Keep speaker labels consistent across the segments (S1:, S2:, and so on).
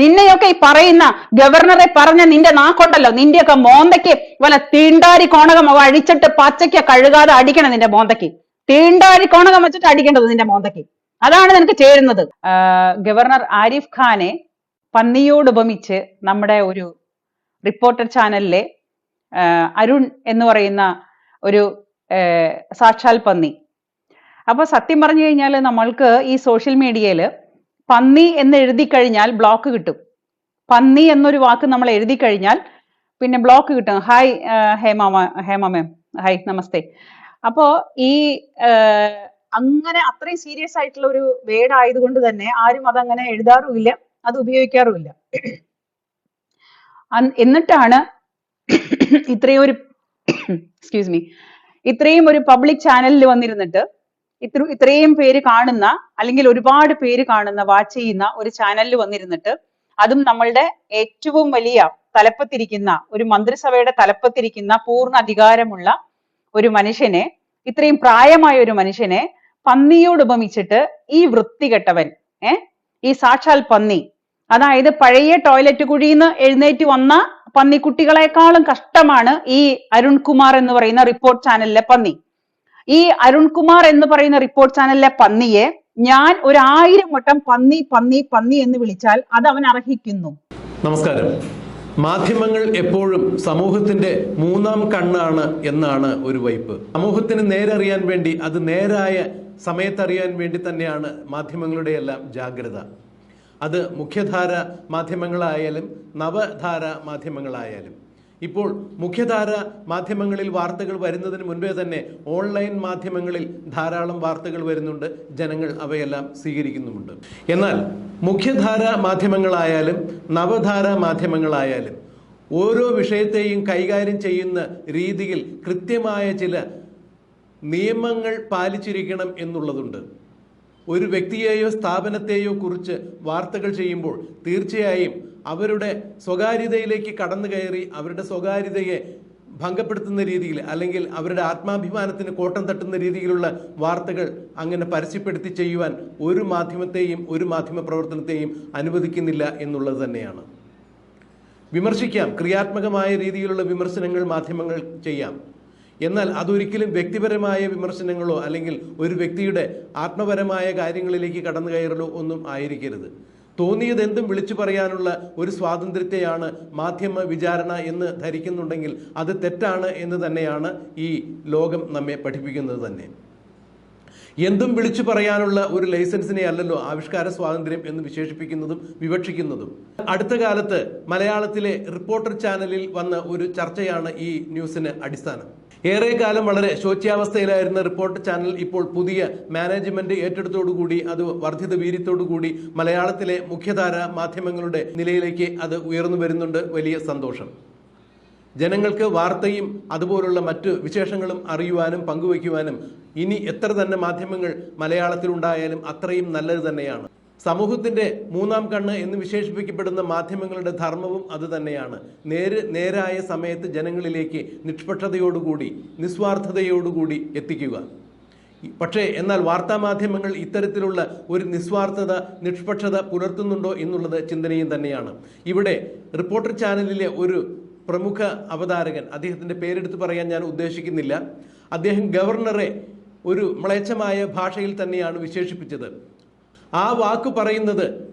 S1: നിന്നെയൊക്കെ ഈ പറയുന്ന ഗവർണറെ പറഞ്ഞ നിന്റെ നാക്കുണ്ടല്ലോ. നിന്റെയൊക്കെ മോന്തയ്ക്ക് വല്ല തീണ്ടാരി കോണകം അഴിച്ചിട്ട് പച്ചയ്ക്ക് കഴുകാതെ അടിക്കണം നിന്റെ മോന്തയ്ക്ക്. തീണ്ടാരി കോണകം വെച്ചിട്ട് അടിക്കേണ്ടത് നിന്റെ മോന്തയ്ക്ക്. അതാണ് നിനക്ക് ചേരുന്നത്. ഗവർണർ ആരിഫ് ഖാനെ പന്നിയോട് ഉപമിച്ച് നമ്മുടെ ഒരു റിപ്പോർട്ടർ ചാനലിലെ അരുൺ എന്ന് പറയുന്ന ഒരു സാക്ഷാൽ പന്നി. അപ്പൊ സത്യം പറഞ്ഞു കഴിഞ്ഞാൽ നമ്മൾക്ക് ഈ സോഷ്യൽ മീഡിയയിൽ പന്നി എന്ന് എഴുതി കഴിഞ്ഞാൽ ബ്ലോക്ക് കിട്ടും. പന്നി എന്നൊരു വാക്ക് നമ്മൾ എഴുതി കഴിഞ്ഞാൽ പിന്നെ ബ്ലോക്ക് കിട്ടും. ഹായ് ആ, ഹേമ ഹേമ മാം ഹായ് നമസ്തേ. അപ്പോ ഈ അങ്ങനെ അത്രയും സീരിയസ് ആയിട്ടുള്ള ഒരു വേർഡ് ആയതുകൊണ്ട് തന്നെ ആരും അതങ്ങനെ എഴുതാറുമില്ല അത് ഉപയോഗിക്കാറുമില്ല. എന്നിട്ടാണ് ഇത്രയും ഒരു എക്സ്ക്യൂസ് മീ ഇത്രയും ഒരു പബ്ലിക് ചാനലിൽ വന്നിരുന്നിട്ട് ഇത്ര ഇത്രയും പേര് കാണുന്ന അല്ലെങ്കിൽ ഒരുപാട് പേര് കാണുന്ന വാച്ച് ചെയ്യുന്ന ഒരു ചാനലിൽ വന്നിരുന്നിട്ട് അതും നമ്മളുടെ ഏറ്റവും വലിയ തലപ്പത്തിരിക്കുന്ന ഒരു മന്ത്രിസഭയുടെ തലപ്പത്തിരിക്കുന്ന പൂർണ അധികാരമുള്ള ഒരു മനുഷ്യനെ ഇത്രയും പ്രായമായ ഒരു മനുഷ്യനെ പന്നിയോട് ഉപമിച്ചിട്ട് ഈ വൃത്തികെട്ടവൻ ഏ? ഈ സാക്ഷാൽ പന്നി. അതായത് പഴയ ടോയ്ലറ്റ് കുഴിന്ന് എഴുന്നേറ്റ് വന്ന പന്നിക്കുട്ടികളെക്കാളും കഷ്ടമാണ് ഈ അരുൺകുമാർ എന്ന് പറയുന്ന റിപ്പോർട്ട് ചാനലിലെ പന്നി. ഈ അരുൺകുമാർ എന്ന് പറയുന്ന റിപ്പോർട്ട് ചാനലിലെ പന്നിയെ ഞാൻ ഒരു ആയിരം വട്ടം പന്നി പന്നി പന്നി എന്ന് വിളിച്ചാൽ അത് അവൻ അർഹിക്കുന്നു.
S2: നമസ്കാരം. മാധ്യമങ്ങൾ എപ്പോഴും സമൂഹത്തിന്റെ മൂന്നാം കണ്ണാണ് എന്നാണ് ഒരു വൈപ്പ്. സമൂഹത്തിന് നേരറിയാൻ വേണ്ടി അത് നേരായ സമയത്തറിയാൻ വേണ്ടി തന്നെയാണ് മാധ്യമങ്ങളുടെ എല്ലാം ജാഗ്രത. അത് മുഖ്യധാര മാധ്യമങ്ങളായാലും നവധാര മാധ്യമങ്ങളായാലും. ഇപ്പോൾ മുഖ്യധാര മാധ്യമങ്ങളിൽ വാർത്തകൾ വരുന്നതിന് മുൻപേ തന്നെ ഓൺലൈൻ മാധ്യമങ്ങളിൽ ധാരാളം വാർത്തകൾ വരുന്നുണ്ട്. ജനങ്ങൾ അവയെല്ലാം സ്വീകരിക്കുന്നുമുണ്ട്. എന്നാൽ മുഖ്യധാര മാധ്യമങ്ങളായാലും നവധാര മാധ്യമങ്ങളായാലും ഓരോ വിഷയത്തെയും കൈകാര്യം ചെയ്യുന്ന രീതിയിൽ കൃത്യമായ ചില നിയമങ്ങൾ പാലിച്ചിരിക്കണം എന്നുള്ളതുണ്ട്. ഒരു വ്യക്തിയെയോ സ്ഥാപനത്തെയോ കുറിച്ച് വാർത്തകൾ ചെയ്യുമ്പോൾ തീർച്ചയായും അവരുടെ സ്വകാര്യതയിലേക്ക് കടന്നു കയറി അവരുടെ സ്വകാര്യതയെ ഭംഗപ്പെടുത്തുന്ന രീതിയിൽ അല്ലെങ്കിൽ അവരുടെ ആത്മാഭിമാനത്തിന് കോട്ടം തട്ടുന്ന രീതിയിലുള്ള വാർത്തകൾ അങ്ങനെ പരസ്യപ്പെടുത്തി ചെയ്യുവാൻ ഒരു മാധ്യമത്തെയും ഒരു മാധ്യമ പ്രവർത്തനത്തെയും അനുവദിക്കുന്നില്ല എന്നുള്ളത് തന്നെയാണ്. വിമർശിക്കാം ക്രിയാത്മകമായ രീതിയിലുള്ള വിമർശനങ്ങൾ മാധ്യമങ്ങൾ ചെയ്യാം. എന്നാൽ അതൊരിക്കലും വ്യക്തിപരമായ വിമർശനങ്ങളോ അല്ലെങ്കിൽ ഒരു വ്യക്തിയുടെ ആത്മപരമായ കാര്യങ്ങളിലേക്ക് കടന്നു കയറലോ ഒന്നും ആയിരിക്കരുത്. തോന്നിയതെന്തും വിളിച്ചു പറയാനുള്ള ഒരു സ്വാതന്ത്ര്യത്തെയാണ് മാധ്യമ വിചാരണ എന്ന് ധരിക്കുന്നുണ്ടെങ്കിൽ അത് തെറ്റാണ് എന്ന് തന്നെയാണ് ഈ ലോകം നമ്മെ പഠിപ്പിക്കുന്നത് തന്നെ. എന്തും വിളിച്ചു പറയാനുള്ള ഒരു ലൈസൻസിനെ അല്ലല്ലോ ആവിഷ്കാര സ്വാതന്ത്ര്യം എന്ന് വിശേഷിപ്പിക്കുന്നതും വിവക്ഷിക്കുന്നതും. അടുത്ത കാലത്ത് മലയാളത്തിലെ റിപ്പോർട്ടർ ചാനലിൽ വന്ന ഒരു ചർച്ചയാണ് ഈ ന്യൂസിന് അടിസ്ഥാനം. ഏറെ കാലം വളരെ ശോച്യാവസ്ഥയിലായിരുന്ന റിപ്പോർട്ട് ചാനൽ ഇപ്പോൾ പുതിയ മാനേജ്മെന്റ് ഏറ്റെടുത്തോടുകൂടി അത് വർദ്ധിത വീര്യത്തോടുകൂടി മലയാളത്തിലെ മുഖ്യധാര മാധ്യമങ്ങളുടെ നിലയിലേക്ക് അത് ഉയർന്നു വരുന്നുണ്ട്. വലിയ സന്തോഷം. ജനങ്ങൾക്ക് വാർത്തയും അതുപോലുള്ള മറ്റ് വിശേഷങ്ങളും അറിയുവാനും പങ്കുവയ്ക്കുവാനും ഇനി എത്ര തന്നെ മാധ്യമങ്ങൾ മലയാളത്തിലുണ്ടായാലും അത്രയും നല്ലത് തന്നെയാണ്. സമൂഹത്തിന്റെ മൂന്നാം കണ്ണ് എന്ന് വിശേഷിപ്പിക്കപ്പെടുന്ന മാധ്യമങ്ങളുടെ ധർമ്മവും അത് തന്നെയാണ് നേര് നേരായ സമയത്ത് ജനങ്ങളിലേക്ക് നിഷ്പക്ഷതയോടുകൂടി നിസ്വാർത്ഥതയോടുകൂടി എത്തിക്കുക. പക്ഷേ എന്നാൽ വാർത്താ മാധ്യമങ്ങൾ ഇത്തരത്തിലുള്ള ഒരു നിസ്വാർത്ഥത നിഷ്പക്ഷത പുലർത്തുന്നുണ്ടോ എന്നുള്ളത് ചിന്തനയും തന്നെയാണ്. ഇവിടെ റിപ്പോർട്ടർ ചാനലിലെ ഒരു പ്രമുഖ അവതാരകൻ അദ്ദേഹത്തിന്റെ പേരെടുത്ത് പറയാൻ ഞാൻ ഉദ്ദേശിക്കുന്നില്ല. അദ്ദേഹം ഗവർണറെ ഒരു മ്ലേച്ഛമായ ഭാഷയിൽ തന്നെയാണ് വിശേഷിപ്പിച്ചത്. ആ വാക്ക് പറയുന്നത്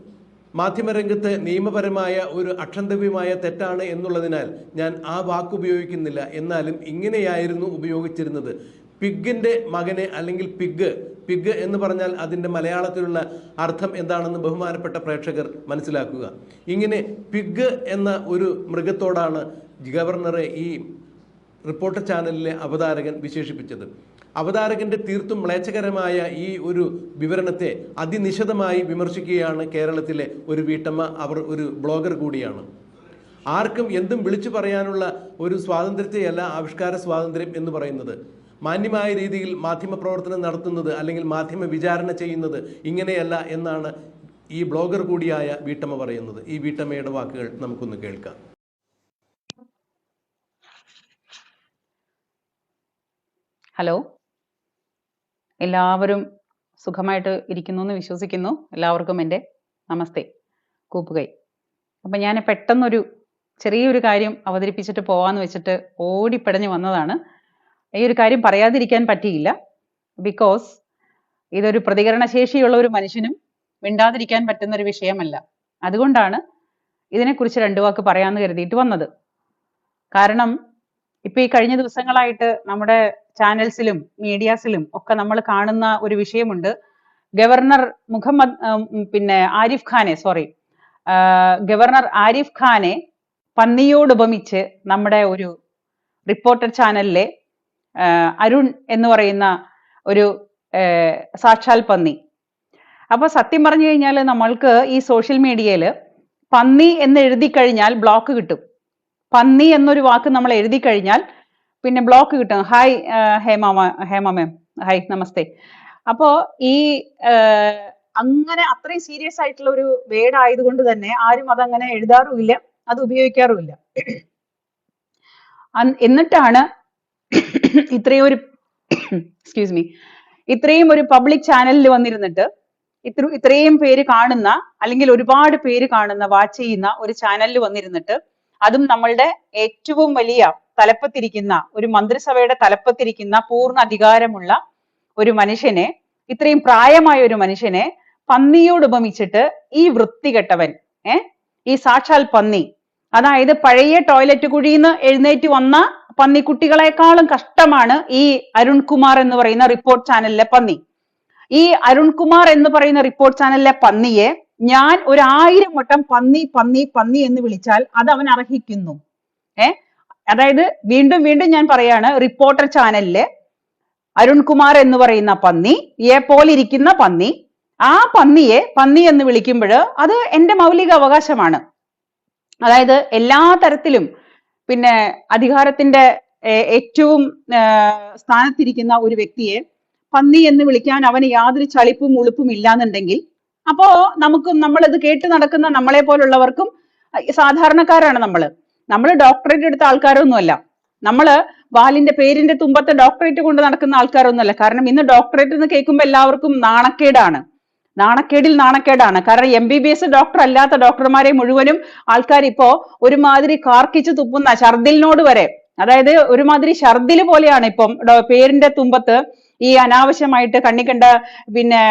S2: മാധ്യമരംഗത്ത് നിയമപരമായ ഒരു അക്ഷന്തവ്യമായ തെറ്റാണ് എന്നുള്ളതിനാൽ ഞാൻ ആ വാക്ക് ഉപയോഗിക്കുന്നില്ല. എന്നാലും ഇങ്ങനെയായിരുന്നു ഉപയോഗിച്ചിരുന്നത്. പിഗിന്റെ മകനെ അല്ലെങ്കിൽ പിഗ് പിഗ് എന്ന് പറഞ്ഞാൽ അതിന്റെ മലയാളത്തിലുള്ള അർത്ഥം എന്താണെന്ന് ബഹുമാനപ്പെട്ട പ്രേക്ഷകർ മനസ്സിലാക്കുക. ഇങ്ങനെ പിഗ് എന്ന ഒരു മൃഗത്തോടാണ് ഗവർണറെ ഈ റിപ്പോർട്ടർ ചാനലിലെ അവതാരകൻ വിശേഷിപ്പിച്ചത്. അവതാരകന്റെ തീർത്തും മ്ലേച്ഛകരമായ ഈ ഒരു വിവരണത്തെ അതിനിശിതമായി വിമർശിക്കുകയാണ് കേരളത്തിലെ ഒരു വീട്ടമ്മ അവർ ഒരു ബ്ലോഗർ കൂടിയാണ്. ആർക്കും എന്തും വിളിച്ചു പറയാനുള്ള ഒരു സ്വാതന്ത്ര്യത്തെയല്ല ആവിഷ്കാര സ്വാതന്ത്ര്യം എന്ന് പറയുന്നത്. മാന്യമായ രീതിയിൽ മാധ്യമ പ്രവർത്തനം നടത്തുന്നത് അല്ലെങ്കിൽ മാധ്യമ വിചാരണ ചെയ്യുന്നത് ഇങ്ങനെയല്ല എന്നാണ് ഈ ബ്ലോഗർ കൂടിയായ വീട്ടമ്മ പറയുന്നത്. ഈ വീട്ടമ്മയുടെ വാക്കുകൾ നമുക്കൊന്ന് കേൾക്കാം.
S1: ഹലോ? എല്ലാവരും സുഖമായിട്ട് ഇരിക്കുന്നു എന്ന് വിശ്വസിക്കുന്നു. എല്ലാവർക്കും എന്റെ നമസ്തേ. കൂപ്പുകൈ. അപ്പം ഞാൻ പെട്ടെന്നൊരു ചെറിയൊരു കാര്യം അവതരിപ്പിച്ചിട്ട് പോവാന്ന് വെച്ചിട്ട് ഓടിപ്പടഞ്ഞു വന്നതാണ്. ഈ ഒരു കാര്യം പറയാതിരിക്കാൻ പറ്റിയില്ല. ബിക്കോസ് ഇതൊരു പ്രതികരണശേഷിയുള്ള ഒരു മനുഷ്യനും മിണ്ടാതിരിക്കാൻ പറ്റുന്ന ഒരു വിഷയമല്ല. അതുകൊണ്ടാണ് ഇതിനെക്കുറിച്ച് രണ്ടു വാക്ക് പറയാമെന്ന് കരുതിയിട്ട് വന്നത്. കാരണം ഇപ്പൊ ഈ കഴിഞ്ഞ ദിവസങ്ങളായിട്ട് നമ്മുടെ ചാനൽസിലും മീഡിയാസിലും ഒക്കെ നമ്മൾ കാണുന്ന ഒരു വിഷയമുണ്ട്. ഗവർണർ മുഹമ്മദ് പിന്നെ ആരിഫ് ഖാനെ സോറി ഗവർണർ ആരിഫ് ഖാനെ പന്നിയോട് ഉപമിച്ച് നമ്മുടെ ഒരു റിപ്പോർട്ടർ ചാനലിലെ അരുൺ എന്ന് പറയുന്ന ഒരു സാക്ഷാൽ പന്നി. അപ്പൊ സത്യം പറഞ്ഞു കഴിഞ്ഞാൽ നമ്മൾക്ക് ഈ സോഷ്യൽ മീഡിയയിൽ പന്നി എന്ന് എഴുതി കഴിഞ്ഞാൽ ബ്ലോക്ക് കിട്ടും. പന്നി എന്നൊരു വാക്ക് നമ്മൾ എഴുതി കഴിഞ്ഞാൽ പിന്നെ ബ്ലോക്ക് കിട്ടും. Hi Hema Hema ma'am hi namaste. അപ്പോ ഈ അങ്ങനെ അത്രയും സീരിയസ് ആയിട്ടുള്ള ഒരു വേർഡ് ആയതുകൊണ്ട് തന്നെ ആരും അതങ്ങനെ എഴുതാറുമില്ല അത് ഉപയോഗിക്കാറുമില്ല. എന്നിട്ടാണ് ഇത്രയും ഒരു എക്സ്ക്യൂസ് മീ ഇത്രയും ഒരു പബ്ലിക് ചാനലിൽ വന്നിരുന്നിട്ട് ഇത്ര ഇത്രയും പേര് കാണുന്ന അല്ലെങ്കിൽ ഒരുപാട് പേര് കാണുന്ന വാച്ച് ചെയ്യുന്ന ഒരു ചാനലിൽ വന്നിരുന്നിട്ട് അതും നമ്മളുടെ ഏറ്റവും വലിയ തലപ്പത്തിരിക്കുന്ന ഒരു മന്ത്രിസഭയുടെ തലപ്പത്തിരിക്കുന്ന പൂർണ അധികാരമുള്ള ഒരു മനുഷ്യനെ ഇത്രയും പ്രായമായ ഒരു മനുഷ്യനെ പന്നിയോട് ഉപമിച്ചിട്ട് ഈ വൃത്തികെട്ടവൻ ഏ? ഈ സാക്ഷാൽ പന്നി. അതായത് പഴയ ടോയ്ലറ്റ് കുഴിയിൽ എഴുന്നേറ്റ് വന്ന പന്നിക്കുട്ടികളെക്കാളും കഷ്ടമാണ് ഈ അരുൺകുമാർ എന്ന് പറയുന്ന റിപ്പോർട്ട് ചാനലിലെ പന്നി. ഈ അരുൺകുമാർ എന്ന് പറയുന്ന റിപ്പോർട്ട് ചാനലിലെ പന്നിയെ ഞാൻ ഒരായിരം വട്ടം പന്നി പന്നി പന്നി എന്ന് വിളിച്ചാൽ അത് അവൻ അർഹിക്കുന്നു. ഏ? അതായത് വീണ്ടും വീണ്ടും ഞാൻ പറയാണ് റിപ്പോർട്ടർ ചാനലിലെ അരുൺകുമാർ എന്ന് പറയുന്ന പന്നി ഇയെ പോലിരിക്കുന്ന പന്നി ആ പന്നിയെ പന്നി എന്ന് വിളിക്കുമ്പോൾ അത് എന്റെ മൗലിക അവകാശമാണ്. അതായത് എല്ലാ തരത്തിലും പിന്നെ അധികാരത്തിന്റെ ഏറ്റവും സ്ഥാനത്തിരിക്കുന്ന ഒരു വ്യക്തിയെ പന്നി എന്ന് വിളിക്കാൻ അവന് യാതൊരു ചളിപ്പും ഉളുപ്പും ഇല്ലാന്നുണ്ടെങ്കിൽ അപ്പോ നമ്മൾ ഇത് കേട്ട് നടക്കുന്ന നമ്മളെ പോലുള്ളവർക്കും സാധാരണക്കാരാണ് നമ്മൾ. നമ്മൾ ഡോക്ടറേറ്റ് എടുത്ത ആൾക്കാരൊന്നുമല്ല. നമ്മൾ വാലിന്റെ പേരിന്റെ തുമ്പത്തെ ഡോക്ടറേറ്റ് കൊണ്ട് നടക്കുന്ന ആൾക്കാരൊന്നുമല്ല. കാരണം ഇന്ന് ഡോക്ടറേറ്റ് എന്ന് കേൾക്കുമ്പോൾ എല്ലാവർക്കും നാണക്കേടാണ്. നാണക്കേടിൽ നാണക്കേടാണ്. കാരണം M B B S doctor അല്ലാത്ത ഡോക്ടർമാരെ മുഴുവനും ആൾക്കാർ ഇപ്പോ ഒരുമാതിരി കാർക്കിച്ച് തുപ്പുന്ന ഛർദിലിനോട് വരെ. അതായത് ഒരുമാതിരി ഛർദിൽ പോലെയാണ് ഇപ്പം പേരിന്റെ തുമ്പത്ത് ഈ അനാവശ്യമായിട്ട് കണ്ണിക്കണ്ട പിന്നെ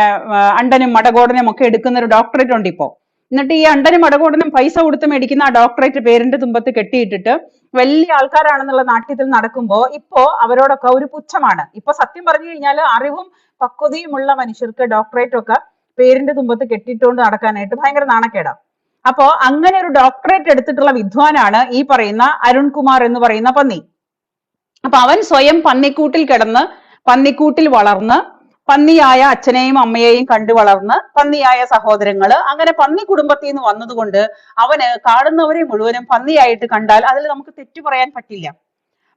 S1: അണ്ടനും മടകോടനും ഒക്കെ എടുക്കുന്ന ഒരു ഡോക്ടറേറ്റ് ഉണ്ട് ഇപ്പോ. എന്നിട്ട് ഈ അണ്ടനും മടകോടനും പൈസ കൊടുത്ത് മേടിക്കുന്ന ആ ഡോക്ടറേറ്റ് പേരിന്റെ തുമ്പത്ത് കെട്ടിയിട്ടിട്ട് വലിയ ആൾക്കാരാണെന്നുള്ള നാട്യത്തിൽ നടക്കുമ്പോൾ ഇപ്പോ അവരോടൊക്കെ ഒരു പുച്ഛമാണ്. ഇപ്പൊ സത്യം പറഞ്ഞു കഴിഞ്ഞാൽ അറിവും പക്വതയുമുള്ള മനുഷ്യർക്ക് ഡോക്ടറേറ്റ് ഒക്കെ പേരിന്റെ തുമ്പത്ത് കെട്ടിയിട്ടുകൊണ്ട് നടക്കാനായിട്ട് ഭയങ്കര നാണക്കേടാ. അപ്പോ അങ്ങനെ ഒരു ഡോക്ടറേറ്റ് എടുത്തിട്ടുള്ള വിദ്വാനാണ് ഈ പറയുന്ന അരുൺകുമാർ എന്ന് പറയുന്ന പന്നി. അപ്പൊ അവൻ സ്വയം പന്നിക്കൂട്ടിൽ കിടന്ന് പന്നിക്കൂട്ടിൽ വളർന്ന് പന്നിയായ അച്ഛനെയും അമ്മയെയും കണ്ടു വളർന്ന് പന്നിയായ സഹോദരങ്ങൾ അങ്ങനെ പന്നി കുടുംബത്തിൽ നിന്ന് വന്നതുകൊണ്ട് അവന് കാണുന്നവരെ മുഴുവനും പന്നിയായിട്ട് കണ്ടാൽ അതിൽ നമുക്ക് തെറ്റു പറയാൻ പറ്റില്ല.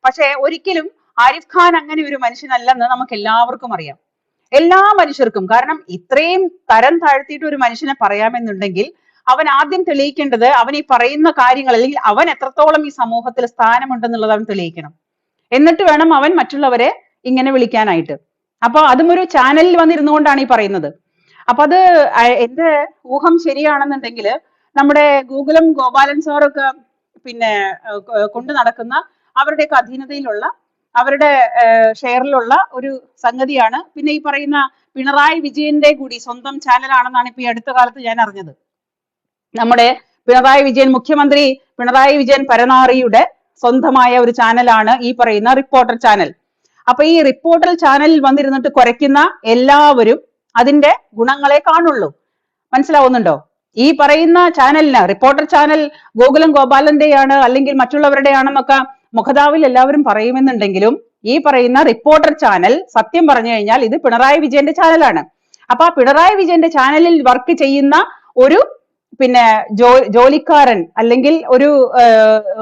S1: പക്ഷേ ഒരിക്കലും ആരിഫ് ഖാൻ അങ്ങനെ ഒരു മനുഷ്യനല്ലെന്ന് നമുക്ക് എല്ലാവർക്കും അറിയാം. എല്ലാ മനുഷ്യർക്കും കാരണം ഇത്രയും തരം താഴ്ത്തിയിട്ട് ഒരു മനുഷ്യനെ പറയാമെന്നുണ്ടെങ്കിൽ അവൻ ആദ്യം തെളിയിക്കേണ്ടത് അവൻ ഈ പറയുന്ന കാര്യങ്ങൾ അല്ലെങ്കിൽ അവൻ എത്രത്തോളം ഈ സമൂഹത്തിൽ സ്ഥാനമുണ്ടെന്നുള്ളത് അവൻ തെളിയിക്കണം. എന്നിട്ട് വേണം അവൻ മറ്റുള്ളവരെ ഇങ്ങനെ വിളിക്കാനായിട്ട്. അപ്പൊ അതും ഒരു ചാനലിൽ വന്നിരുന്നു കൊണ്ടാണ് ഈ പറയുന്നത്. അപ്പൊ അത് എന്റെ ഊഹം ശരിയാണെന്നുണ്ടെങ്കിൽ നമ്മുടെ ഗൂഗിളും ഗോപാലൻ സാറൊക്കെ പിന്നെ കൊണ്ടു നടക്കുന്ന അവരുടെയൊക്കെ അധീനതയിലുള്ള അവരുടെ ഷെയറിലുള്ള ഒരു സംഗതിയാണ്. പിന്നെ ഈ പറയുന്ന പിണറായി വിജയന്റെ കൂടി സ്വന്തം ചാനലാണെന്നാണ് ഇപ്പൊ ഈ അടുത്ത കാലത്ത് ഞാൻ അറിഞ്ഞത്. നമ്മുടെ പിണറായി വിജയൻ മുഖ്യമന്ത്രി പിണറായി വിജയൻ പരനാറിയുടെ സ്വന്തമായ ഒരു ചാനലാണ് ഈ പറയുന്ന റിപ്പോർട്ടർ ചാനൽ അപ്പൊ ഈ റിപ്പോർട്ടർ ചാനലിൽ വന്നിരുന്നിട്ട് കുറയ്ക്കുന്ന എല്ലാവരും അതിന്റെ ഗുണങ്ങളെ കാണുള്ളൂ. മനസ്സിലാവുന്നുണ്ടോ? ഈ പറയുന്ന ചാനലിന് റിപ്പോർട്ടർ ചാനൽ ഗോകുലം ഗോപാലന്റെയാണ് അല്ലെങ്കിൽ മറ്റുള്ളവരുടെയാണെന്നൊക്കെ മുഖതാവിൽ എല്ലാവരും പറയുമെന്നുണ്ടെങ്കിലും ഈ പറയുന്ന റിപ്പോർട്ടർ ചാനൽ സത്യം പറഞ്ഞു കഴിഞ്ഞാൽ ഇത് പിണറായി വിജയന്റെ ചാനലാണ് അപ്പൊ ആ പിണറായി വിജയന്റെ ചാനലിൽ വർക്ക് ചെയ്യുന്ന ഒരു പിന്നെ ജോ ജോലിക്കാരൻ അല്ലെങ്കിൽ ഒരു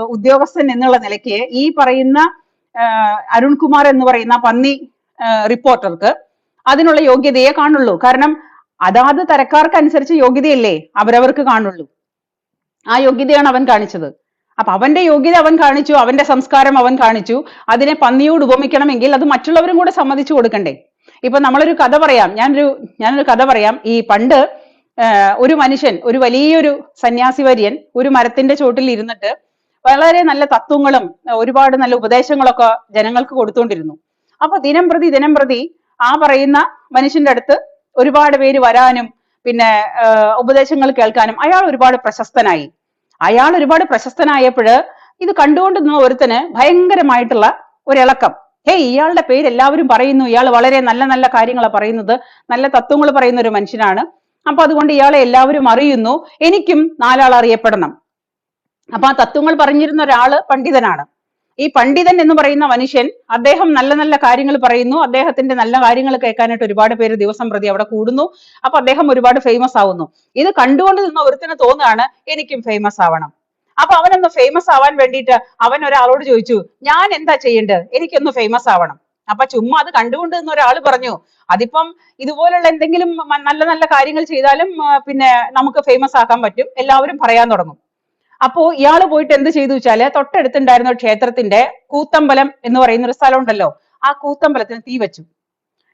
S1: ഉദ്യോഗസ്ഥൻ എന്നുള്ള നിലയ്ക്ക് ഈ പറയുന്ന അരുൺകുമാർ എന്ന് പറയുന്ന പന്നി റിപ്പോർട്ടർക്ക് അതിനുള്ള യോഗ്യതയെ കാണുള്ളൂ. കാരണം അതാത് തരക്കാർക്ക് അനുസരിച്ച് യോഗ്യതയല്ലേ അവരവർക്ക് കാണുള്ളൂ. ആ യോഗ്യതയാണ് അവൻ കാണിച്ചത്. അപ്പൊ അവന്റെ യോഗ്യത അവൻ കാണിച്ചു അവന്റെ സംസ്കാരം അവൻ കാണിച്ചു അതിനെ പന്നിയോട് ഉപമിക്കണമെങ്കിൽ അത് മറ്റുള്ളവരും കൂടെ സമ്മതിച്ചു കൊടുക്കണ്ടേ. ഇപ്പൊ നമ്മളൊരു കഥ പറയാം. ഞാനൊരു ഞാനൊരു കഥ പറയാം. ഈ പണ്ട് ഒരു മനുഷ്യൻ ഒരു വലിയൊരു സന്യാസി വര്യൻ ഒരു മരത്തിന്റെ ചോട്ടിൽ ഇരുന്നിട്ട് വളരെ നല്ല തത്വങ്ങളും ഒരുപാട് നല്ല ഉപദേശങ്ങളൊക്കെ ജനങ്ങൾക്ക് കൊടുത്തുകൊണ്ടിരുന്നു. അപ്പൊ ദിനം പ്രതി ദിനം പ്രതി ആ പറയുന്ന മനുഷ്യന്റെ അടുത്ത് ഒരുപാട് പേര് വരാനും പിന്നെ ഉപദേശങ്ങൾ കേൾക്കാനും അയാൾ ഒരുപാട് പ്രശസ്തനായി. അയാൾ ഒരുപാട് പ്രശസ്തനായപ്പോൾ ഇത് കണ്ടുകൊണ്ട് നിന്ന ഒരുത്തന് ഭയങ്കരമായിട്ടുള്ള ഒരു ഇളക്കം ഹേയ് ഇയാളുടെ പേര് എല്ലാവരും പറയുന്നു. ഇയാൾ വളരെ നല്ല നല്ല കാര്യങ്ങളാണ് പറയുന്നത്. നല്ല തത്വങ്ങൾ പറയുന്ന ഒരു മനുഷ്യനാണ്. അപ്പൊ അതുകൊണ്ട് ഇയാളെ എല്ലാവരും അറിയുന്നു. എനിക്കും നാലാൾ അറിയപ്പെടണം. അപ്പൊ ആ തത്വങ്ങൾ പറഞ്ഞിരുന്ന ഒരാൾ പണ്ഡിതനാണ്. ഈ പണ്ഡിതൻ എന്ന് പറയുന്ന മനുഷ്യൻ അദ്ദേഹം നല്ല നല്ല കാര്യങ്ങൾ പറയുന്നു. അദ്ദേഹത്തിന്റെ നല്ല കാര്യങ്ങൾ കേൾക്കാനായിട്ട് ഒരുപാട് പേര് ദിവസം പ്രതി അവിടെ കൂടുന്നു. അപ്പൊ അദ്ദേഹം ഒരുപാട് ഫേമസ് ആവുന്നു. ഇത് കണ്ടുകൊണ്ട് നിന്ന ഒരുത്തിന് തോന്നുകയാണ് എനിക്കും ഫേമസ് ആവണം. അപ്പൊ അവനൊന്ന് ഫേമസ് ആവാൻ വേണ്ടിയിട്ട് അവൻ ഒരാളോട് ചോദിച്ചു ഞാൻ എന്താ ചെയ്യേണ്ടത്? എനിക്കൊന്ന് ഫേമസ് ആവണം. അപ്പൊ ചുമ്മാ അത് കണ്ടുകൊണ്ട് നിന്ന ഒരാൾ പറഞ്ഞു അതിപ്പം ഇതുപോലുള്ള എന്തെങ്കിലും നല്ല നല്ല കാര്യങ്ങൾ ചെയ്താലും പിന്നെ നമുക്ക് ഫേമസ് ആക്കാൻ പറ്റും. എല്ലാവരും പറയാൻ തുടങ്ങും. അപ്പോ ഇയാൾ പോയിട്ട് എന്ത് ചെയ്തു വെച്ചാൽ തൊട്ടടുത്തുണ്ടായിരുന്ന ക്ഷേത്രത്തിന്റെ കൂത്തമ്പലം എന്ന് പറയുന്ന ഒരു സ്ഥലം ഉണ്ടല്ലോ ആ കൂത്തമ്പലത്തിന് തീ വെച്ചു.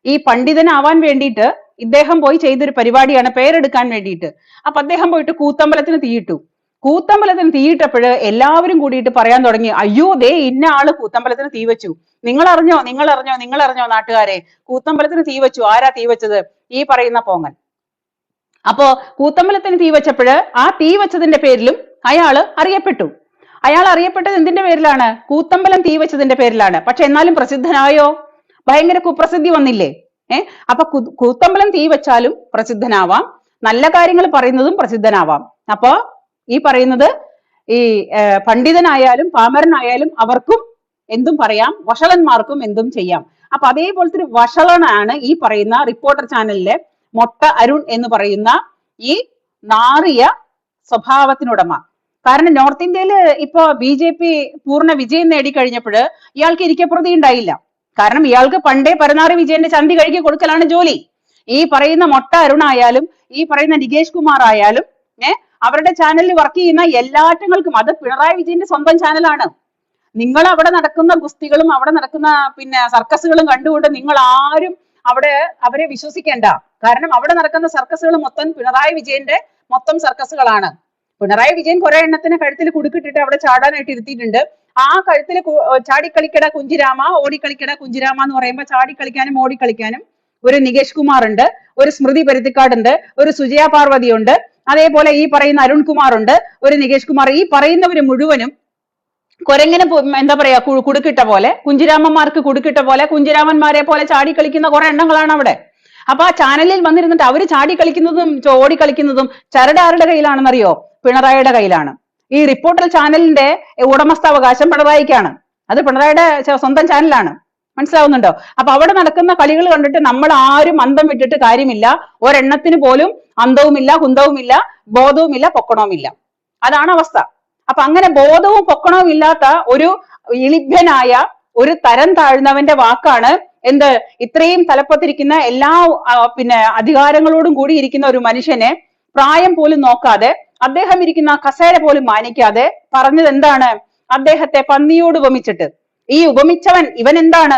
S1: ഈ പണ്ഡിതനാവാൻ വേണ്ടിയിട്ട് ഇദ്ദേഹം പോയി ചെയ്തൊരു പരിപാടിയാണ് പേരെടുക്കാൻ വേണ്ടിയിട്ട്. അപ്പൊ അദ്ദേഹം പോയിട്ട് കൂത്തമ്പലത്തിന് തീയിട്ടു. കൂത്തമ്പലത്തിന് തീയിട്ടപ്പോഴ് എല്ലാവരും കൂടിയിട്ട് പറയാൻ തുടങ്ങി അയ്യോ ദേ ഇന്ന ആൾ കൂത്തമ്പലത്തിന് തീ വെച്ചു. നിങ്ങൾ അറിഞ്ഞോ നിങ്ങൾ അറിഞ്ഞോ നിങ്ങൾ അറിഞ്ഞോ നാട്ടുകാരെ? കൂത്തമ്പലത്തിന് തീ വെച്ചു. ആരാ തീ വെച്ചത്? ഈ പറയുന്ന പോങ്ങൻ. അപ്പോ കൂത്തമ്പലത്തിന് തീ വെച്ചപ്പോഴ് ആ തീ വെച്ചതിന്റെ പേരിലും അയാൾ അറിയപ്പെട്ടു. അയാൾ അറിയപ്പെട്ടത് എന്തിന്റെ പേരിലാണ്? കൂത്തമ്പലം തീ വെച്ചതിന്റെ പേരിലാണ്. പക്ഷെ എന്നാലും പ്രസിദ്ധനായോ? ഭയങ്കര കുപ്രസിദ്ധി വന്നില്ലേ? ഏർ അപ്പൊ കൂത്തമ്പലം തീ വെച്ചാലും പ്രസിദ്ധനാവാം. നല്ല കാര്യങ്ങൾ പറയുന്നതും പ്രസിദ്ധനാവാം. അപ്പോ ഈ പറയുന്നത് ഈ പണ്ഡിതനായാലും പാമരനായാലും അവർക്കും എന്തും പറയാം. വഷളന്മാർക്കും എന്തും ചെയ്യാം. അപ്പൊ അതേപോലത്തെ ഒരു വഷളനാണ് ഈ പറയുന്ന റിപ്പോർട്ടർ ചാനലിലെ മൊട്ട അരുൺ എന്ന് പറയുന്ന ഈ നാറിയ സ്വഭാവത്തിനുടമ. കാരണം നോർത്ത് ഇന്ത്യയിൽ ഇപ്പോ ബി ജെ പി പൂർണ വിജയം നേടിക്കഴിഞ്ഞപ്പോൾ ഇയാൾക്ക് ഇരിക്കപ്രതി ഉണ്ടായില്ല. കാരണം ഇയാൾക്ക് പണ്ടേ പരനാറി വിജയന്റെ ചന്തി കഴുകി കൊടുക്കലാണ് ജോലി. ഈ പറയുന്ന മൊട്ട അരുണായാലും ഈ പറയുന്ന നികേഷ് കുമാർ ആയാലും ഏഹ് അവരുടെ ചാനലിൽ വർക്ക് ചെയ്യുന്ന എല്ലാറ്റങ്ങൾക്കും അത് പിണറായി വിജയന്റെ സ്വന്തം ചാനലാണ്. നിങ്ങൾ അവിടെ നടക്കുന്ന ഗുസ്തികളും അവിടെ നടക്കുന്ന പിന്നെ സർക്കസുകളും കണ്ടുകൊണ്ട് നിങ്ങൾ ആരും അവിടെ അവരെ വിശ്വസിക്കേണ്ട. കാരണം അവിടെ നടക്കുന്ന സർക്കസുകൾ മൊത്തം പിണറായി വിജയന്റെ മൊത്തം സർക്കസുകളാണ്. പിണറായി വിജയൻ കുറെ എണ്ണത്തിന് കഴുത്തിൽ കുടുക്കിട്ടിട്ട് അവിടെ ചാടാനായിട്ട് ഇരുത്തിയിട്ടുണ്ട്. ആ കഴുത്തിൽ ചാടിക്കളിക്കട കുഞ്ചിരാമ ഓടിക്കളിക്കട കുഞ്ചിരാമ എന്ന് പറയുമ്പോൾ ചാടിക്കളിക്കാനും ഓടിക്കളിക്കാനും ഒരു നികേഷ് കുമാർ ഉണ്ട് ഒരു സ്മൃതി പരുത്തിക്കാട് ഉണ്ട് ഒരു സുജയ പാർവതി ഉണ്ട് അതേപോലെ ഈ പറയുന്ന അരുൺ കുമാർ ഉണ്ട് ഒരു നികേഷ് കുമാർ. ഈ പറയുന്നവര് മുഴുവനും കുരങ്ങനെ എന്താ പറയാ കുടുക്കിട്ട പോലെ കുഞ്ചിരാമന്മാർക്ക് കുടുക്കിട്ട പോലെ കുഞ്ചിരാമന്മാരെ പോലെ ചാടി കളിക്കുന്ന കുറെ എണ്ണങ്ങളാണ് അവിടെ അപ്പൊ ആ ചാനലിൽ വന്നിരുന്നിട്ട് അവർ ചാടി കളിക്കുന്നതും ചോടി കളിക്കുന്നതും ചരട് ആരുടെ കയ്യിലാണെന്നറിയോ? പിണറായിയുടെ കയ്യിലാണ്. ഈ റിപ്പോർട്ടർ ചാനലിന്റെ ഉടമസ്ഥാവകാശം പിണറായിക്കാണ്. അത് പിണറായിയുടെ സ്വന്തം ചാനലാണ്. മനസ്സിലാവുന്നുണ്ടോ? അപ്പൊ അവിടെ നടക്കുന്ന കളികൾ കണ്ടിട്ട് നമ്മൾ ആരും അന്തം വിട്ടിട്ട് കാര്യമില്ല. ഒരെണ്ണത്തിന് പോലും അന്തവുമില്ല കുന്തവുമില്ല ബോധവുമില്ല പൊക്കണവുമില്ല. അതാണ് അവസ്ഥ. അപ്പൊ അങ്ങനെ ബോധവും പൊക്കണവും ഇല്ലാത്ത ഒരു ഇളിഭ്യനായ ഒരു തരം താഴ്ന്നവന്റെ വാക്കാണ് എന്ത്? ഇത്രയും തലപ്പത്തിരിക്കുന്ന എല്ലാ പിന്നെ അധികാരങ്ങളോടും കൂടി ഇരിക്കുന്ന ഒരു മനുഷ്യനെ പ്രായം പോലും നോക്കാതെ അദ്ദേഹം ഇരിക്കുന്ന കസേര പോലും മാനിക്കാതെ പറഞ്ഞത് എന്താണ്? അദ്ദേഹത്തെ പന്നിയോട് ഉപമിച്ചിട്ട്. ഈ ഉപമിച്ചവൻ ഇവൻ എന്താണ്?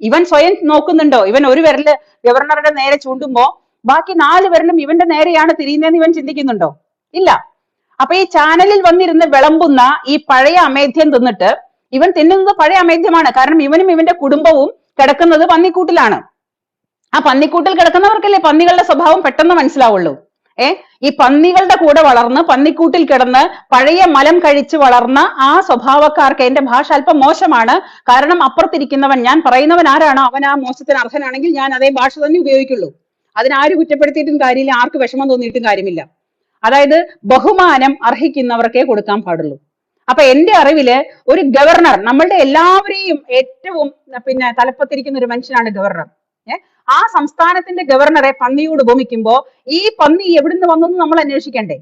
S1: ഇവൻ സ്വയം നോക്കുന്നുണ്ടോ? ഇവൻ ഒരു വിരൽ ഗവർണറുടെ നേരെ ചൂണ്ടുമ്പോ ബാക്കി നാല് വിരലും ഇവന്റെ നേരെയാണ് തിരിയുന്നതെന്ന് ഇവൻ ചിന്തിക്കുന്നുണ്ടോ? ഇല്ല. അപ്പൊ ഈ ചാനലിൽ വന്നിരുന്ന് വിളമ്പുന്ന ഈ പഴയ അമേധ്യം തിന്നിട്ട് ഇവൻ തിന്നുന്നത് പഴയ അമേധ്യമാണ് കാരണം ഇവനും ഇവന്റെ കുടുംബവും കിടക്കുന്നത് പന്നിക്കൂട്ടിലാണ്. ആ പന്നിക്കൂട്ടിൽ കിടക്കുന്നവർക്കല്ലേ പന്നികളുടെ സ്വഭാവം പെട്ടെന്ന് മനസ്സിലാവുള്ളൂ. ഏ? ഈ പന്നികളുടെ കൂടെ വളർന്ന് പന്നിക്കൂട്ടിൽ കിടന്ന് പഴയ മലം കഴിച്ച് വളർന്ന ആ സ്വഭാവക്കാർക്ക് എന്റെ ഭാഷ അല്പം മോശമാണ്. കാരണം അപ്പുറത്തിരിക്കുന്നവൻ ഞാൻ പറയുന്നവൻ ആരാണോ അവൻ ആ മോശത്തിന് അർഹനാണെങ്കിൽ ഞാൻ അതേ ഭാഷ തന്നെ ഉപയോഗിക്കുള്ളൂ. അതിനാര് കുറ്റപ്പെടുത്തിയിട്ടും കാര്യമില്ല ആർക്ക് വിഷമം തോന്നിയിട്ടും കാര്യമില്ല. അതായത് ബഹുമാനം അർഹിക്കുന്നവർക്കേ കൊടുക്കാൻ പാടുള്ളൂ. അപ്പൊ എന്റെ അറിവിൽ ഒരു ഗവർണർ നമ്മളുടെ എല്ലാവരെയും ഏറ്റവും പിന്നെ തലപ്പത്തിരിക്കുന്ന ഒരു മനുഷ്യനാണ് ഗവർണർ. ആ സംസ്ഥാനത്തിന്റെ ഗവർണറെ പന്നിയോട് ഉപമിക്കുമ്പോ ഈ പന്നി എവിടുന്ന് വന്നെന്ന് നമ്മൾ അന്വേഷിക്കണ്ടേ?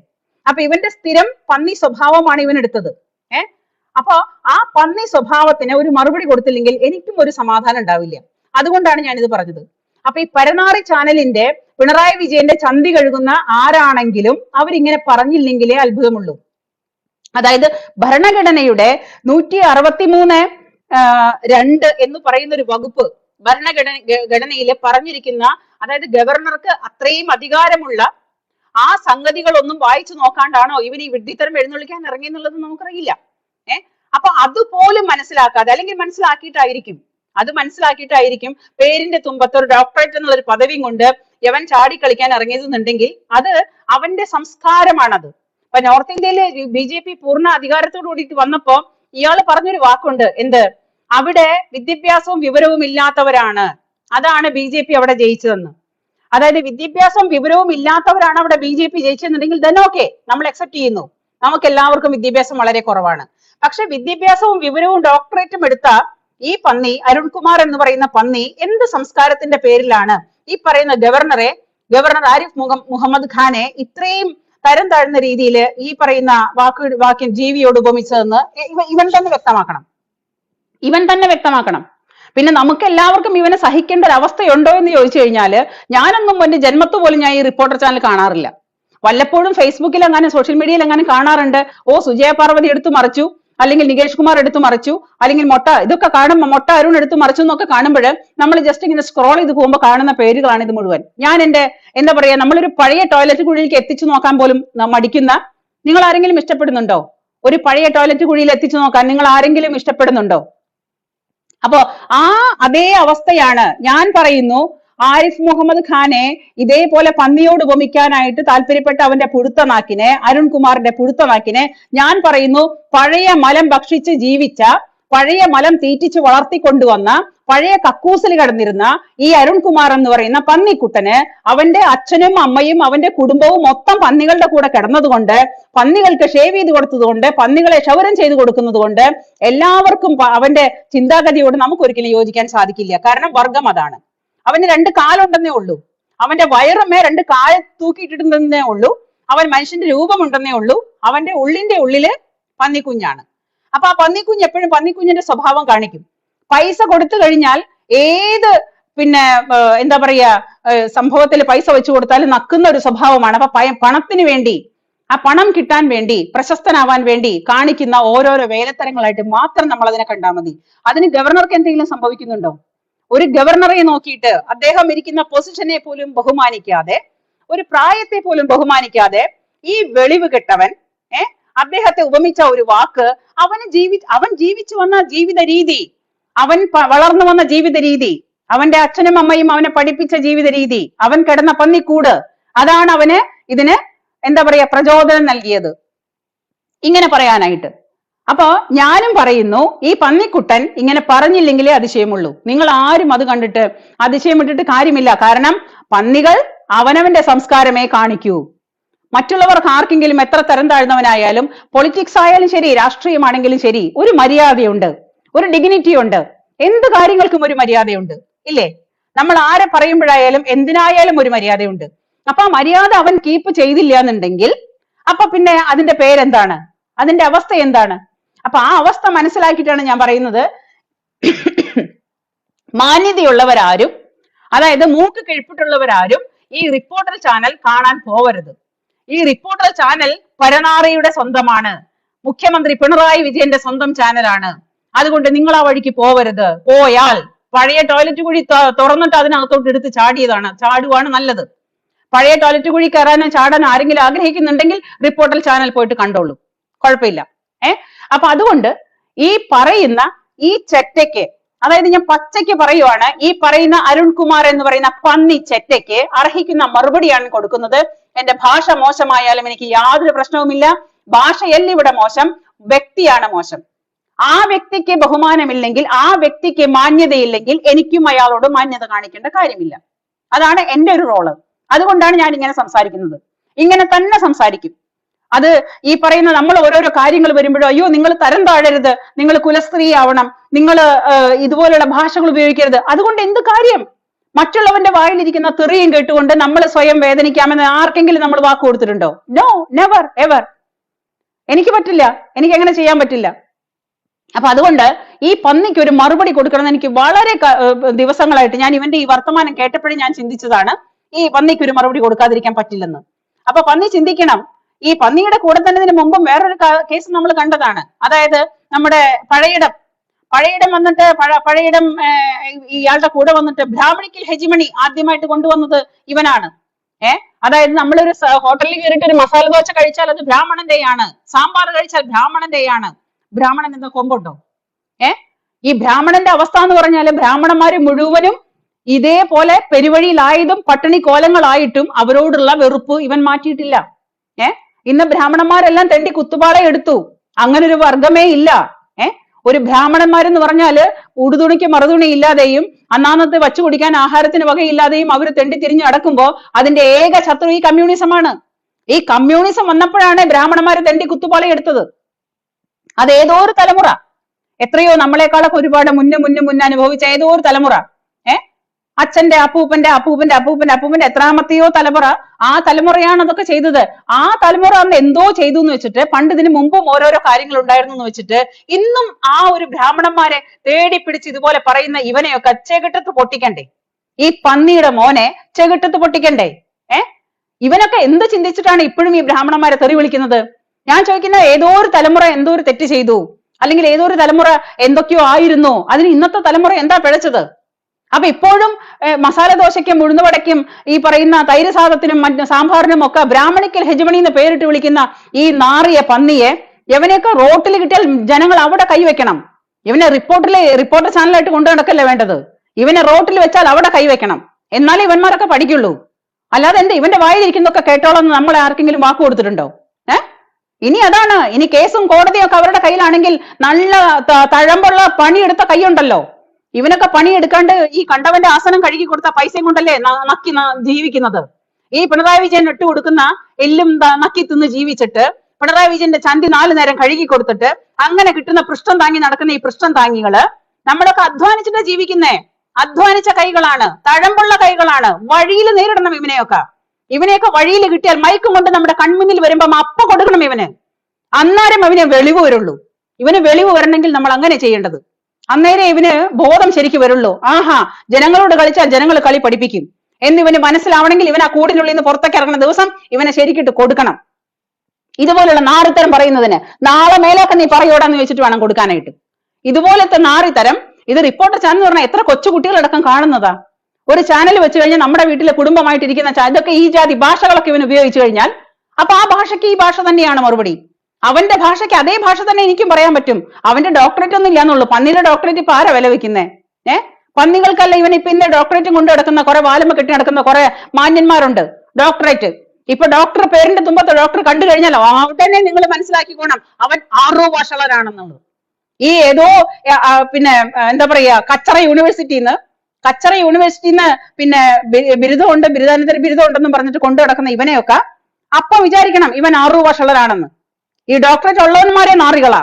S1: അപ്പൊ ഇവന്റെ സ്ഥിരം പന്നി സ്വഭാവമാണ് ഇവൻ എടുത്തത്. ഏഹ് അപ്പൊ ആ പന്നി സ്വഭാവത്തിന് ഒരു മറുപടി കൊടുത്തില്ലെങ്കിൽ എനിക്കും ഒരു സമാധാനം ഉണ്ടാവില്ല. അതുകൊണ്ടാണ് ഞാൻ ഇത് പറഞ്ഞത്. അപ്പൊ ഈ പരനാറി ചാനലിന്റെ പിണറായി വിജയന്റെ ചന്തി കഴുകുന്ന ആരാണെങ്കിലും അവരിങ്ങനെ പറഞ്ഞില്ലെങ്കിലേ അത്ഭുതമുള്ളൂ. അതായത് ഭരണഘടനയുടെ നൂറ്റി അറുപത്തിമൂന്ന് രണ്ട് എന്ന് പറയുന്ന ഒരു വകുപ്പ് ഭരണഘടന ഘടനയിൽ പറഞ്ഞിരിക്കുന്ന അതായത് ഗവർണർക്ക് അത്രയും അധികാരമുള്ള ആ സംഗതികളൊന്നും വായിച്ചു നോക്കാണ്ടാണോ ഇവൻ ഈ വിഡ്ഢിത്തരം എഴുന്നള്ളിക്കാൻ ഇറങ്ങി എന്നുള്ളത് നമുക്കറിയില്ല. ഏ? അപ്പൊ അതുപോലും മനസ്സിലാക്കാതെ അല്ലെങ്കിൽ മനസ്സിലാക്കിയിട്ടായിരിക്കും. അത് മനസ്സിലാക്കിയിട്ടായിരിക്കും പേരിന്റെ തുമ്പത്ത് ഒരു ഡോക്ടറേറ്റ് എന്നുള്ള ഒരു പദവിയും കൊണ്ട് യവൻ ചാടി കളിക്കാൻ ഇറങ്ങിയതെന്നുണ്ടെങ്കിൽ അത് അവന്റെ സംസ്കാരമാണത്. ഇപ്പൊ നോർത്ത് ഇന്ത്യയിൽ ബി ജെ പി പൂർണ അധികാരത്തോടു കൂടിയിട്ട് വന്നപ്പോ ഇയാൾ പറഞ്ഞൊരു വാക്കുണ്ട്. എന്ത്? അവിടെ വിദ്യാഭ്യാസവും വിവരവും ഇല്ലാത്തവരാണ്. അതാണ് ബി ജെ പി അവിടെ ജയിച്ചതെന്ന്. അതായത് വിദ്യാഭ്യാസവും വിവരവും ഇല്ലാത്തവരാണ് അവിടെ ബി ജെ പി ജയിച്ചതെന്നുണ്ടെങ്കിൽ ദൻ ഓക്കെ നമ്മൾ അക്സെപ്റ്റ് ചെയ്യുന്നു. നമുക്ക് എല്ലാവർക്കും വിദ്യാഭ്യാസം വളരെ കുറവാണ്. പക്ഷെ വിദ്യാഭ്യാസവും വിവരവും ഡോക്ടറേറ്റും എടുത്ത ഈ പന്നി അരുൺകുമാർ എന്ന് പറയുന്ന പന്നി എന്ത് സംസ്കാരത്തിന്റെ പേരിലാണ്? ഈ പറയുന്ന ഗവർണറെ ഗവർണർ ആരിഫ് മുഹമ്മദ് ഖാനെ ഇത്രയും തരം താഴ്ന്ന രീതിയിൽ ഈ പറയുന്ന വാക്ക് വാക്യം ജീവിയോട് ഉപമിച്ചതെന്ന് ഇവ- ഇവൻ തന്നെ വ്യക്തമാക്കണം. ഇവൻ തന്നെ വ്യക്തമാക്കണം. പിന്നെ നമുക്ക് എല്ലാവർക്കും ഇവനെ സഹിക്കേണ്ട ഒരു അവസ്ഥയുണ്ടോ എന്ന് ചോദിച്ചു കഴിഞ്ഞാൽ ഞാനൊന്നും എന്റെ ജന്മത്ത് പോലും ഞാൻ ഈ റിപ്പോർട്ടർ ചാനൽ കാണാറില്ല. വല്ലപ്പോഴും ഫേസ്ബുക്കിൽ അങ്ങനെ സോഷ്യൽ മീഡിയയിൽ അങ്ങനെ കാണാറുണ്ട്. ഓ സുജയ പാർവതി എടുത്തു മറിച്ചു. അല്ലെങ്കിൽ നികേഷ് കുമാർ എടുത്തു മറിച്ചു അല്ലെങ്കിൽ മൊട്ട ഇതൊക്കെ കാണുമ്പോൾ മൊട്ട അരുൺ എടുത്തു മറിച്ചു എന്നൊക്കെ കാണുമ്പോൾ നമ്മൾ ജസ്റ്റ് ഇങ്ങനെ സ്ക്രോൾ ചെയ്ത് പോകുമ്പോൾ കാണുന്ന പേരുകളാണ് ഇത് മുഴുവൻ. ഞാൻ എന്റെ എന്താ പറയാ നമ്മളൊരു പഴയ ടോയ്ലറ്റ് കുഴിയിലേക്ക് എത്തിച്ചു നോക്കാൻ പോലും മടിക്കുന്ന നിങ്ങൾ ആരെങ്കിലും ഇഷ്ടപ്പെടുന്നുണ്ടോ? ഒരു പഴയ ടോയ്ലറ്റ് കുഴിയിൽ എത്തിച്ചു നോക്കാൻ നിങ്ങൾ ആരെങ്കിലും ഇഷ്ടപ്പെടുന്നുണ്ടോ? അപ്പോ ആ അതേ അവസ്ഥയാണ് ഞാൻ പറയുന്നു ആരിഫ് മുഹമ്മദ് ഖാനെ ഇതേപോലെ പന്നിയോട് ഉപമിക്കാനായിട്ട് താല്പര്യപ്പെട്ട അവന്റെ പുഴുത്തനാക്കിനെ അരുൺകുമാറിന്റെ പുഴുത്തനാക്കിനെ ഞാൻ പറയുന്നു പഴയ മലം ഭക്ഷിച്ച് ജീവിച്ച പഴയ മലം തീറ്റിച്ച് വളർത്തിക്കൊണ്ടുവന്ന പഴയ കക്കൂസിൽ കിടന്നിരുന്ന ഈ അരുൺകുമാർ എന്ന് പറയുന്ന പന്നിക്കുട്ടന് അവന്റെ അച്ഛനും അമ്മയും അവന്റെ കുടുംബവും മൊത്തം പന്നികളുടെ കൂടെ കിടന്നതുകൊണ്ട് പന്നികൾക്ക് ഷേവ് ചെയ്ത് കൊടുത്തതുകൊണ്ട് പന്നികളെ ക്ഷൗരം ചെയ്തു കൊടുക്കുന്നത് കൊണ്ട് എല്ലാവർക്കും അവന്റെ ചിന്താഗതിയോട് നമുക്ക് ഒരിക്കലും യോജിക്കാൻ സാധിക്കില്ല. കാരണം വർഗം അതാണ്. അവന് രണ്ട് കാലുണ്ടെന്നേ ഉള്ളൂ. അവന്റെ വയറമ്മേ രണ്ട് കായ തൂക്കിയിട്ടിട്ടുണ്ടെന്നേ ഉള്ളൂ. അവൻ മനുഷ്യന്റെ രൂപമുണ്ടെന്നേ ഉള്ളൂ. അവന്റെ ഉള്ളിന്റെ ഉള്ളിൽ പന്നിക്കുഞ്ഞാണ്. അപ്പൊ ആ പന്നിക്കുഞ്ഞ് എപ്പോഴും പന്നിക്കുഞ്ഞിന്റെ സ്വഭാവം കാണിക്കും. പൈസ കൊടുത്തു കഴിഞ്ഞാൽ ഏത് പിന്നെ എന്താ പറയാ സംഭവത്തിൽ പൈസ വെച്ചു കൊടുത്താലും നക്കുന്ന ഒരു സ്വഭാവമാണ്. അപ്പൊ പയ- പണത്തിന് വേണ്ടി ആ പണം കിട്ടാൻ വേണ്ടി പ്രശസ്തനാവാൻ വേണ്ടി കാണിക്കുന്ന ഓരോരോ വേലത്തരങ്ങളായിട്ട് മാത്രം നമ്മൾ അതിനെ കണ്ടാൽ മതി. അതിന് ഗവർണർക്ക് എന്തെങ്കിലും സംഭവിക്കുന്നുണ്ടോ? ഒരു ഗവർണറെ നോക്കിയിട്ട് അദ്ദേഹം ഇരിക്കുന്ന പൊസിഷനെ പോലും ബഹുമാനിക്കാതെ ഒരു പ്രായത്തെ പോലും ബഹുമാനിക്കാതെ ഈ വെളിവ് കെട്ടവൻ അദ്ദേഹത്തെ ഉപമിച്ച ഒരു വാക്ക് അവന് ജീവി അവൻ ജീവിച്ചു വന്ന ജീവിത രീതി അവൻ വളർന്നു വന്ന ജീവിത രീതി അവന്റെ അച്ഛനും അമ്മയും അവനെ പഠിപ്പിച്ച ജീവിത രീതി അവൻ കിടന്ന പന്നിക്കൂട് അതാണ് അവന് ഇതിന് എന്താ പറയാ പ്രചോദനം നൽകിയത്. ഇങ്ങനെ പറയാനായിട്ട്. അപ്പോ ഞാനും പറയുന്നു ഈ പന്നിക്കുട്ടൻ ഇങ്ങനെ പറഞ്ഞില്ലെങ്കിലേ അതിശയമുള്ളൂ. നിങ്ങൾ ആരും അത് കണ്ടിട്ട് അതിശയം ഇട്ടിട്ട് കാര്യമില്ല. കാരണം പന്നികൾ അവനവന്റെ സംസ്കാരമേ കാണിക്കൂ. മറ്റുള്ളവർക്ക് ആർക്കെങ്കിലും എത്ര തരം താഴ്ന്നവനായാലും പൊളിറ്റിക്സ് ആയാലും ശരി രാഷ്ട്രീയമാണെങ്കിലും ശരി ഒരു മര്യാദയുണ്ട് ഒരു ഡിഗ്നിറ്റി ഉണ്ട്. എന്ത് കാര്യങ്ങൾക്കും ഒരു മര്യാദയുണ്ട്. ഇല്ലേ? നമ്മൾ ആരെ പറയുമ്പോഴായാലും എന്തിനായാലും ഒരു മര്യാദയുണ്ട്. അപ്പൊ ആ മര്യാദ അവൻ കീപ്പ് ചെയ്തില്ല എന്നുണ്ടെങ്കിൽ അപ്പൊ പിന്നെ അതിന്റെ പേരെന്താണ്? അതിന്റെ അവസ്ഥ എന്താണ്? അപ്പൊ ആ അവസ്ഥ മനസ്സിലാക്കിയിട്ടാണ് ഞാൻ പറയുന്നത്. മാന്യതയുള്ളവരാരും അതായത് മൂക്ക് കഴിപ്പിട്ടുള്ളവരാരും ഈ റിപ്പോർട്ടർ ചാനൽ കാണാൻ പോവരുത്. ഈ റിപ്പോർട്ടർ ചാനൽ പരനാറയുടെ സ്വന്തമാണ്. മുഖ്യമന്ത്രി പിണറായി വിജയന്റെ സ്വന്തം ചാനലാണ് അതുകൊണ്ട് നിങ്ങൾ ആ വഴിക്ക് പോവരുത്. പോയാൽ പഴയ ടോയ്ലറ്റ് കുഴി തുറന്നിട്ട് അതിനകത്തോട്ട് എടുത്ത് ചാടിയതാണ്. ചാടുവാണ് നല്ലത്. പഴയ ടോയ്ലറ്റ് കുഴി കയറാനോ ചാടാനോ ആരെങ്കിലും ആഗ്രഹിക്കുന്നുണ്ടെങ്കിൽ റിപ്പോർട്ടർ ചാനൽ പോയിട്ട് കണ്ടോളൂ. കുഴപ്പമില്ല. ഏ? അപ്പൊ അതുകൊണ്ട് ഈ പറയുന്ന ഈ ചെറ്റയ്ക്ക് അതായത് ഞാൻ പച്ചയ്ക്ക് പറയുവാണ് ഈ പറയുന്ന അരുൺകുമാർ എന്ന് പറയുന്ന പന്നി ചെറ്റയ്ക്ക് അർഹിക്കുന്ന മറുപടിയാണ് കൊടുക്കുന്നത്. എന്റെ ഭാഷ മോശമായാലും എനിക്ക് യാതൊരു പ്രശ്നവുമില്ല. ഭാഷയല്ല ഇവിടെ മോശം വ്യക്തിയാണ് മോശം. ആ വ്യക്തിക്ക് ബഹുമാനമില്ലെങ്കിൽ ആ വ്യക്തിക്ക് മാന്യതയില്ലെങ്കിൽ എനിക്കും അയാളോട് മാന്യത കാണിക്കേണ്ട കാര്യമില്ല. അതാണ് എന്റെ ഒരു റോൾ അതുകൊണ്ടാണ് ഞാൻ ഇങ്ങനെ സംസാരിക്കുന്നത്. ഇങ്ങനെ തന്നെ സംസാരിക്കും. അത് ഈ പറയുന്ന നമ്മൾ ഓരോരോ കാര്യങ്ങൾ വരുമ്പോഴോ അയ്യോ നിങ്ങൾ തരം താഴരുത്. നിങ്ങൾ കുലസ്ത്രീ ആവണം നിങ്ങൾ ഇതുപോലുള്ള ഭാഷകൾ ഉപയോഗിക്കരുത്. അതുകൊണ്ട് എന്ത് കാര്യം? മറ്റുള്ളവന്റെ വായിലിരിക്കുന്ന തെറിയും കേട്ടുകൊണ്ട് നമ്മൾ സ്വയം വേദനിക്കാമെന്ന് ആർക്കെങ്കിലും നമ്മൾ വാക്ക് കൊടുത്തിട്ടുണ്ടോ? നോ നെവർ എവർ എനിക്ക് പറ്റില്ല. എനിക്ക് അങ്ങനെ ചെയ്യാൻ പറ്റില്ല. അപ്പൊ അതുകൊണ്ട് ഈ പന്നിക്ക് ഒരു മറുപടി കൊടുക്കണം എനിക്ക് വളരെ ദിവസങ്ങളായിട്ട് ഞാൻ ഇവന്റെ ഈ വർത്തമാനം കേട്ടപ്പോഴേ ഞാൻ ചിന്തിച്ചതാണ് ഈ പന്നിക്ക് ഒരു മറുപടി കൊടുക്കാതിരിക്കാൻ പറ്റില്ലെന്ന്. അപ്പൊ പന്നി ചിന്തിക്കണം. ഈ പന്നിയുടെ കൂടെ തന്നെ ഇതിന് മുമ്പും വേറൊരു കേസ് നമ്മൾ കണ്ടതാണ്. അതായത് നമ്മുടെ പഴയിടം. പഴയിടം വന്നിട്ട് പഴ- പഴയിടം ഇയാളുടെ കൂടെ വന്നിട്ട് ബ്രാഹ്മണിക്കൽ ഹെജിമണി ആദ്യമായിട്ട് കൊണ്ടുവന്നത് ഇവനാണ്. ഏ? അതായത് നമ്മളൊരു ഹോട്ടലിൽ കയറിയിട്ട് ഒരു മസാല ദോശ കഴിച്ചാൽ അത് ബ്രാഹ്മണന്റെയാണ്. സാമ്പാർ കഴിച്ചാൽ ബ്രാഹ്മണന്റെയാണ്. ബ്രാഹ്മണൻ എന്ന കൊമ്പുണ്ടോ? ഏ? ഈ ബ്രാഹ്മണന്റെ അവസ്ഥ എന്ന് പറഞ്ഞാൽ ബ്രാഹ്മണന്മാര് മുഴുവനും ഇതേപോലെ പെരുവഴിയിലായതും പട്ടിണി കോലങ്ങളായിട്ടും അവരോടുള്ള വെറുപ്പ് ഇവൻ മാറ്റിയിട്ടില്ല. ഏ? ഇന്ന് ബ്രാഹ്മണന്മാരെല്ലാം തെണ്ടി കുത്തുപാള എടുത്തു. അങ്ങനെ ഒരു വർഗമേ ഇല്ല. ഏർ ഒരു ബ്രാഹ്മണന്മാരെന്ന് പറഞ്ഞാൽ ഉടുതുണിക്ക് മറുതുണി ഇല്ലാതെയും അന്നാന്നത്തെ വച്ചു കുടിക്കാൻ ആഹാരത്തിന് വകയില്ലാതെയും അവർ തെണ്ടി തിരിഞ്ഞു അടക്കുമ്പോ അതിന്റെ ഏക ശത്രു ഈ കമ്മ്യൂണിസമാണ്. ഈ കമ്മ്യൂണിസം വന്നപ്പോഴാണ് ബ്രാഹ്മണന്മാര് തെണ്ടി കുത്തുപാള എടുത്തത്. അത് ഏതോ ഒരു തലമുറ. എത്രയോ നമ്മളെക്കാളൊക്കെ ഒരുപാട് മുന്നേ മുന്നേ മുന്നേ അനുഭവിച്ച ഏതോ ഒരു തലമുറ. അച്ഛന്റെ അപ്പൂപ്പന്റെ അപ്പൂപ്പന്റെ അപ്പൂപ്പന്റെ അപ്പൂപ്പന്റെ എത്രാമത്തെയോ തലമുറ ആ തലമുറയാണ് അതൊക്കെ ചെയ്തത്. ആ തലമുറ അന്ന് എന്തോ ചെയ്തു എന്ന് വെച്ചിട്ട് പണ്ട് ഇതിന് മുമ്പും ഓരോരോ കാര്യങ്ങൾ ഉണ്ടായിരുന്നു എന്ന് വെച്ചിട്ട് ഇന്നും ആ ഒരു ബ്രാഹ്മണന്മാരെ തേടി പിടിച്ച് ഇതുപോലെ പറയുന്ന ഇവനെയൊക്കെ ചെകിട്ടത്ത് പൊട്ടിക്കണ്ടേ? ഈ പന്നിയുടെ മോനെ ചെകിട്ടത്ത് പൊട്ടിക്കണ്ടേ? ഏ? ഇവനൊക്കെ എന്ത് ചിന്തിച്ചിട്ടാണ് ഇപ്പോഴും ഈ ബ്രാഹ്മണന്മാരെ തെറി വിളിക്കുന്നത്? ഞാൻ ചോദിക്കുന്ന ഏതോ ഒരു തലമുറ എന്തോ ഒരു തെറ്റ് ചെയ്തു? അല്ലെങ്കിൽ ഏതോ ഒരു തലമുറ എന്തൊക്കെയോ ആയിരുന്നു? അതിന് ഇന്നത്തെ തലമുറ എന്താ പിഴച്ചത്? അപ്പൊ ഇപ്പോഴും ഏഹ്, മസാല ദോശയ്ക്കും ഉഴുന്നുവടയ്ക്കും ഈ പറയുന്ന തൈര് സാധത്തിനും മറ്റ് സാമ്പാറിനും ഒക്കെ ബ്രാഹ്മണിക്കൽ ഹെജമണി എന്ന് പേരിട്ട് വിളിക്കുന്ന ഈ നാറിയ പന്നിയെ എവനെയൊക്കെ റോട്ടിൽ കിട്ടിയാൽ ജനങ്ങൾ അവിടെ കൈവെക്കണം ഇവനെ റിപ്പോർട്ടിലെ റിപ്പോർട്ടർ ചാനലായിട്ട് കൊണ്ടു നടക്കല്ലേ വേണ്ടത്? ഇവനെ റോട്ടിൽ വെച്ചാൽ അവിടെ കൈവെക്കണം എന്നാലേ ഇവന്മാരൊക്കെ പഠിക്കുള്ളൂ. അല്ലാതെ എന്ത് ഇവന്റെ വായിലിരിക്കുന്നതൊക്കെ കേട്ടോളം നമ്മൾ ആർക്കെങ്കിലും വാക്ക് കൊടുത്തിട്ടുണ്ടോ? ഏ? ഇനി അതാണ് ഇനി കേസും കോടതിയും ഒക്കെ അവരുടെ കയ്യിലാണെങ്കിൽ നല്ല തഴമ്പുള്ള പണിയെടുത്ത കൈയുണ്ടല്ലോ ഇവനൊക്കെ പണിയെടുക്കാണ്ട് ഈ കണ്ടവന്റെ ആസനം കഴുകി കൊടുത്ത പൈസയും കൊണ്ടല്ലേ നക്കി ജീവിക്കുന്നത്? ഈ പിണറായി വിജയൻ ഇട്ട് കൊടുക്കുന്ന എല്ലും നക്കി തിന്ന് ജീവിച്ചിട്ട് പിണറായി വിജയന്റെ ചന്തി നാലു നേരം കഴുകി കൊടുത്തിട്ട് അങ്ങനെ കിട്ടുന്ന പൃഷ്ഠം താങ്ങി നടക്കുന്ന ഈ പൃഷ്ഠം താങ്ങികൾ നമ്മളൊക്കെ അധ്വാനിച്ചിട്ടാ ജീവിക്കുന്നേ. അധ്വാനിച്ച കൈകളാണ് തഴമ്പുള്ള കൈകളാണ് വഴിയിൽ നേരിടണം ഇവനെയൊക്കെ. ഇവനെയൊക്കെ വഴിയിൽ കിട്ടിയാൽ മയക്കും കൊണ്ട് നമ്മുടെ കൺമുന്നിൽ വരുമ്പം അപ്പ കൊടുക്കണം ഇവന്. അന്നേരം അവന് വെളിവ് വരുള്ളൂ. ഇവന് വെളിവ് വരണമെങ്കിൽ നമ്മൾ അങ്ങനെ ചെയ്യേണ്ടത്. അന്നേരം ഇവന് ബോധം ശരിക്ക് വരുള്ളൂ. ആഹാ ജനങ്ങളോട് കളിച്ചാൽ ജനങ്ങൾ കളി പഠിപ്പിക്കും. എന്നിവന് മനസ്സിലാവണമെങ്കിൽ ഇവൻ ആ കൂടിനുള്ളിൽ നിന്ന് പുറത്തേക്ക് ഇറങ്ങുന്ന ദിവസം ഇവനെ ശരിക്കിട്ട് കൊടുക്കണം. ഇതുപോലുള്ള നാറിത്തരം പറയുന്നതിന് നാളെ മേലൊക്കെ നീ പറയോടാന്ന് വെച്ചിട്ട് വേണം കൊടുക്കാനായിട്ട്. ഇതുപോലത്തെ നാറിത്തരം ഇത് റിപ്പോർട്ടർ ചാനൽ എന്ന് പറഞ്ഞാൽ എത്ര കൊച്ചു കുട്ടികളടക്കം കാണുന്നതാ. ഒരു ചാനൽ വെച്ച് കഴിഞ്ഞാൽ നമ്മുടെ വീട്ടിലെ കുടുംബമായിട്ടിരിക്കുന്ന ഇതൊക്കെ ഈ ജാതി ഭാഷകളൊക്കെ ഇവൻ ഉപയോഗിച്ചു കഴിഞ്ഞാൽ അപ്പൊ ആ ഭാഷയ്ക്ക് ഈ ഭാഷ തന്നെയാണ് മറുപടി. അവന്റെ ഭാഷയ്ക്ക് അതേ ഭാഷ തന്നെ എനിക്കും പറയാൻ പറ്റും. അവന്റെ ഡോക്ടറേറ്റ് ഒന്നും ഇല്ലാന്നുള്ളൂ. പന്നിയുടെ ഡോക്ടറേറ്റ് ഇപ്പൊ ആരാ വില വെക്കുന്നേ? ഏ? പന്നികൾക്കല്ല ഇവൻ ഇപ്പൊ ഇന്ന ഡോക്ടറേറ്റും കൊണ്ട് നടക്കുന്ന കുറെ വാലുമ കെട്ടി നടക്കുന്ന കുറെ മാന്യന്മാരുണ്ട്. ഡോക്ടറേറ്റ് ഇപ്പൊ ഡോക്ടർ പേരിന്റെ തുമ്പത്ത് ഡോക്ടർ കണ്ടു കഴിഞ്ഞാൽ ഉടനെ നിങ്ങൾ മനസ്സിലാക്കിക്കോണം. അവൻ ആറോ ഭാഷകളാണെന്നുള്ളത് ഈ ഏതോ പിന്നെ എന്താ പറയാ കച്ചറ യൂണിവേഴ്സിറ്റിന്ന് കച്ചറ യൂണിവേഴ്സിറ്റിന്ന് പിന്നെ ബിരുദമുണ്ട് ബിരുദാനന്തര ബിരുദം ഉണ്ടെന്നും പറഞ്ഞിട്ട് കൊണ്ടു നടക്കുന്ന ഇവനെയൊക്കെ അപ്പൊ വിചാരിക്കണം ഇവൻ ആറു ഭാഷകളാണെന്ന് ഈ ഡോക്ടറേറ്റ് ഉള്ളവന്മാരെ നാറികളാ.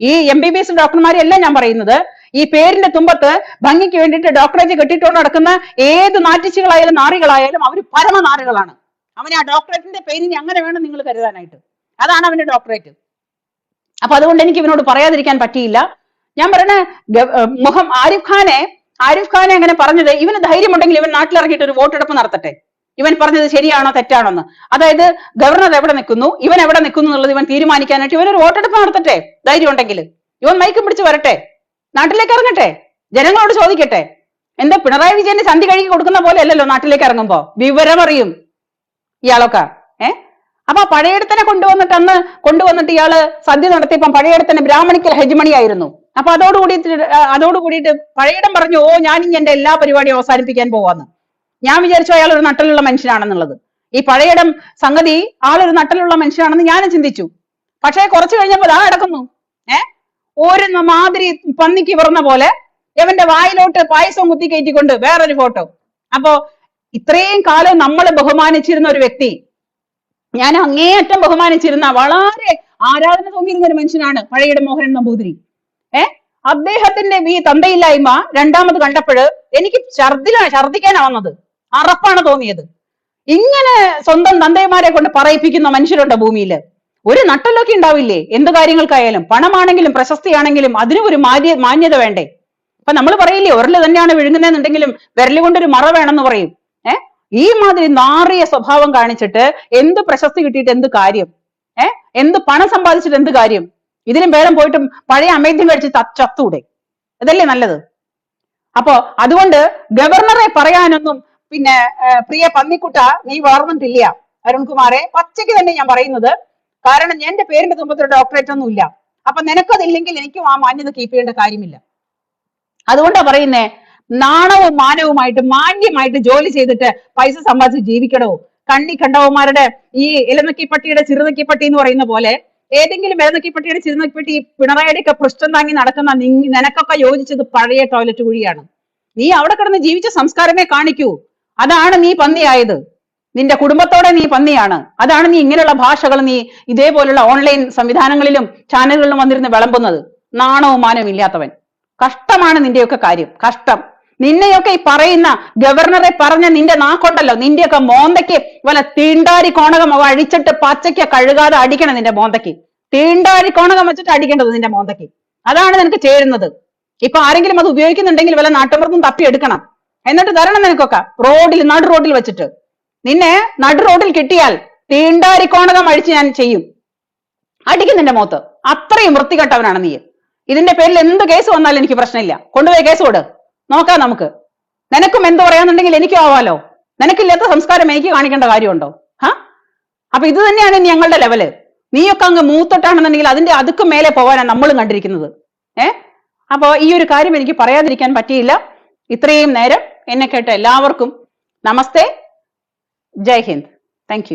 S1: ഈ എം ബി ബി എസ് ഡോക്ടർമാരെയല്ല ഞാൻ പറയുന്നത്. ഈ പേരിന്റെ തുമ്പത്ത് ഭംഗിക്ക് വേണ്ടിയിട്ട് ഡോക്ടറേറ്റ് കെട്ടിട്ടുകൊണ്ട് നടക്കുന്ന ഏത് നാറ്റിച്ചുകളായാലും നാറികളായാലും അവർ പരമ നാറികളാണ് അവന് ആ ഡോക്ടറേറ്റിന്റെ പേരിന് അങ്ങനെ വേണം നിങ്ങൾ കരുതാനായിട്ട്. അതാണ് അവന്റെ ഡോക്ടറേറ്റ് അപ്പൊ അതുകൊണ്ട് എനിക്ക് ഇവനോട് പറയാതിരിക്കാൻ പറ്റിയില്ല. ഞാൻ പറയണ മുഖം ആരിഫ് ഖാനെ ആരിഫ് ഖാനെ അങ്ങനെ പറഞ്ഞത് ഇവന് ധൈര്യമുണ്ടെങ്കിൽ ഇവൻ നാട്ടിലിറങ്ങിയിട്ട് ഒരു വോട്ടെടുപ്പ് നടത്തട്ടെ. ഇവൻ പറഞ്ഞത് ശരിയാണോ തെറ്റാണോ എന്ന് അതായത് ഗവർണർ എവിടെ നിൽക്കുന്നു? ഇവൻ എവിടെ നിൽക്കുന്നു എന്നുള്ളത് ഇവൻ തീരുമാനിക്കാനായിട്ട് ഇവനൊരു വോട്ടെടുപ്പ് നടത്തട്ടെ ധൈര്യം ഉണ്ടെങ്കിൽ. ഇവൻ മൈക്കും പിടിച്ച് വരട്ടെ നാട്ടിലേക്ക് ഇറങ്ങട്ടെ ജനങ്ങളോട് ചോദിക്കട്ടെ. എന്താ പിണറായി വിജയന്റെ ചന്തി കഴുകി കൊടുക്കുന്ന പോലെ അല്ലല്ലോ നാട്ടിലേക്ക് ഇറങ്ങുമ്പോ? വിവരം അറിയും ഇയാളൊക്കെ ഏ? അപ്പൊ പഴയടത്തിനെ കൊണ്ടുവന്നിട്ട് അന്ന് കൊണ്ടുവന്നിട്ട് ഇയാൾ സദ്യ നടത്തിയപ്പം പഴയടത്തിന് ബ്രാഹ്മണിക്കൽ ഹെജ്മണി ആയിരുന്നു. അപ്പൊ അതോടുകൂടി അതോടുകൂടിയിട്ട് പഴയടം പറഞ്ഞു ഓ ഞാൻ എന്റെ എല്ലാ പരിപാടിയും അവസാനിപ്പിക്കാൻ പോവാന്ന്. ഞാൻ വിചാരിച്ചു അയാൾ ഒരു നട്ടലുള്ള മനുഷ്യനാണെന്നുള്ളത്. ഈ പഴയടം സംഗതി ആളൊരു നട്ടലുള്ള മനുഷ്യനാണെന്ന് ഞാനും ചിന്തിച്ചു. പക്ഷേ കുറച്ചു കഴിഞ്ഞപ്പോൾ ആ കിടക്കുന്നു ഏ? ഒരു മാതിരി പന്നിക്ക് പിറന്ന പോലെ ഇവന്റെ വായിലോട്ട് പായസം കുത്തി കയറ്റിക്കൊണ്ട് വേറൊരു ഫോട്ടോ. അപ്പോ ഇത്രയും കാലം നമ്മൾ ബഹുമാനിച്ചിരുന്ന ഒരു വ്യക്തി ഞാൻ അങ്ങേയറ്റം ബഹുമാനിച്ചിരുന്ന വളരെ ആരാധന തോന്നിയിരുന്ന ഒരു മനുഷ്യനാണ് പഴയടം മോഹനൻ നമ്പൂതിരി. ഏ? അദ്ദേഹത്തിന്റെ ഈ തന്തയില്ലായ്മ രണ്ടാമത് കണ്ടപ്പോഴ് എനിക്ക് ഛർദിലാണ് ഛർദിക്കാനാ വന്നത്. അറപ്പാണ് തോന്നിയത്. ഇങ്ങനെ സ്വന്തം തന്തയമാരെ കൊണ്ട് പറയിപ്പിക്കുന്ന മനുഷ്യരുണ്ട് ഭൂമിയിൽ ഒരു നട്ടലൊക്കെ ഉണ്ടാവില്ലേ? എന്ത് കാര്യങ്ങൾക്കായാലും. പണമാണെങ്കിലും പ്രശസ്തിയാണെങ്കിലും അതിനും ഒരു മാന്യ മാന്യത വേണ്ടേ? അപ്പൊ നമ്മൾ പറയില്ലേ ഒരൽ തന്നെയാണ് വിഴുങ്ങുന്നതെന്നുണ്ടെങ്കിലും വിരൽ കൊണ്ടൊരു മറ വേണമെന്ന് പറയും. ഏ? ഈ മാതിരി നാറിയ സ്വഭാവം കാണിച്ചിട്ട് എന്ത് പ്രശസ്തി കിട്ടിയിട്ട് എന്ത് കാര്യം? ഏ? എന്ത് പണം സമ്പാദിച്ചിട്ട് എന്ത് കാര്യം? ഇതിലും ഭേദം പോയിട്ടും പഴയ അമേദ്യം കഴിച്ച് ചത്തൂടെ. ഇതല്ലേ നല്ലത്? അപ്പോ അതുകൊണ്ട് ഗവർണറെ പറയാനൊന്നും പിന്നെ പ്രിയ പന്നിക്കുട്ട നീ വളർന്നിട്ടില്ല. അരുൺകുമാറെ പച്ചയ്ക്ക് തന്നെ ഞാൻ പറയുന്നത്. കാരണം എന്റെ പേരിന്റെ തുമ്പത്തിൽ ഡോക്ടറേറ്റ് ഒന്നും ഇല്ല. അപ്പൊ നിനക്കതില്ലെങ്കിൽ എനിക്കും ആ മാന്യത കീപ്പ് ചെയ്യേണ്ട കാര്യമില്ല. അതുകൊണ്ടാ പറയുന്നേ നാണവും മാനവുമായിട്ട് മാന്യമായിട്ട് ജോലി ചെയ്തിട്ട് പൈസ സമ്പാദിച്ച് ജീവിക്കണോ? കണ്ണി കണ്ടവന്മാരുടെ ഈ ഇലനക്കിപ്പട്ടിയുടെ ചെറുനക്കിപ്പട്ടി എന്ന് പറയുന്ന പോലെ ഏതെങ്കിലും ഇലനക്കിപ്പട്ടിയുടെ ചെറുനക്കിപ്പട്ടി പിണറായിയുടെ ഒക്കെ പൃഷ്ഠം താങ്ങി നടക്കുന്ന നിനക്കൊക്കെ യോജിച്ചത് പഴയ ടോയ്ലറ്റ് കുഴിയാണ്. നീ അവിടെ കിടന്ന് ജീവിച്ച സംസ്കാരമേ കാണിക്കൂ. അതാണ് നീ പന്നിയായത്. നിന്റെ കുടുംബത്തോടെ നീ പന്നിയാണ്. അതാണ് നീ ഇങ്ങനെയുള്ള ഭാഷകൾ നീ ഇതേപോലുള്ള ഓൺലൈൻ സംവിധാനങ്ങളിലും ചാനലുകളിലും വന്നിരുന്ന് വിളമ്പുന്നത്. നാണവും മാനവും ഇല്ലാത്തവൻ. കഷ്ടമാണ് നിന്റെയൊക്കെ കാര്യം. കഷ്ടം. നിന്നെയൊക്കെ ഈ പറയുന്ന ഗവർണറെ പറഞ്ഞ നിന്റെ നാക്കൊണ്ടല്ലോ. നിന്റെയൊക്കെ മോന്തയ്ക്ക് വല്ല തീണ്ടാരി കോണകം അഴിച്ചിട്ട് പച്ചയ്ക്ക് കഴുകാതെ അടിക്കണം നിന്റെ മോന്തയ്ക്ക്. തീണ്ടാരി കോണകം വെച്ചിട്ട് അടിക്കേണ്ടത് നിന്റെ മോന്തയ്ക്ക്. അതാണ് നിനക്ക് ചേരുന്നത്. ഇപ്പൊ ആരെങ്കിലും അത് ഉപയോഗിക്കുന്നുണ്ടെങ്കിൽ വല്ല നാട്ടുമ്പുറത്തും തപ്പിയെടുക്കണം. എന്നിട്ട് തരണം നിനക്കൊക്കെ. റോഡിൽ നടു റോഡിൽ വെച്ചിട്ട്. നിന്നെ നടു റോഡിൽ കിട്ടിയാൽ തീണ്ടാരിക്കോണതം അഴിച്ച് ഞാൻ ചെയ്യും. അടിക്കും നിന്റെ മോത്ത് അത്രയും വൃത്തികെട്ടവനാണ് നീ ഇതിന്റെ പേരിൽ എന്ത് കേസ് വന്നാലും എനിക്ക് പ്രശ്നമില്ല. കൊണ്ടുപോയി കേസ് കൊടു. നോക്കാം നമുക്ക്. നിനക്കും എന്ത് പറയാന്നുണ്ടെങ്കിൽ എനിക്കും ആവാലോ. നിനക്കില്ലാത്ത സംസ്കാരം എനിക്ക് കാണിക്കേണ്ട കാര്യമുണ്ടോ? ഹാ? അപ്പൊ ഇത് തന്നെയാണ് ഞങ്ങളുടെ ലെവൽ നീയൊക്കെ അങ്ങ് മൂത്തൊട്ടാണെന്നുണ്ടെങ്കിൽ അതിന്റെ അതുക്കും മേലെ പോകാനാണ് നമ്മളും കണ്ടിരിക്കുന്നത്. ഏഹ് അപ്പോ ഈ ഒരു കാര്യം എനിക്ക് പറയാതിരിക്കാൻ പറ്റിയില്ല. ഇത്രയും നേരം എന്നെ കേട്ട എല്ലാവർക്കും നമസ്തേ. ജയ് ഹിന്ദ്. താങ്ക്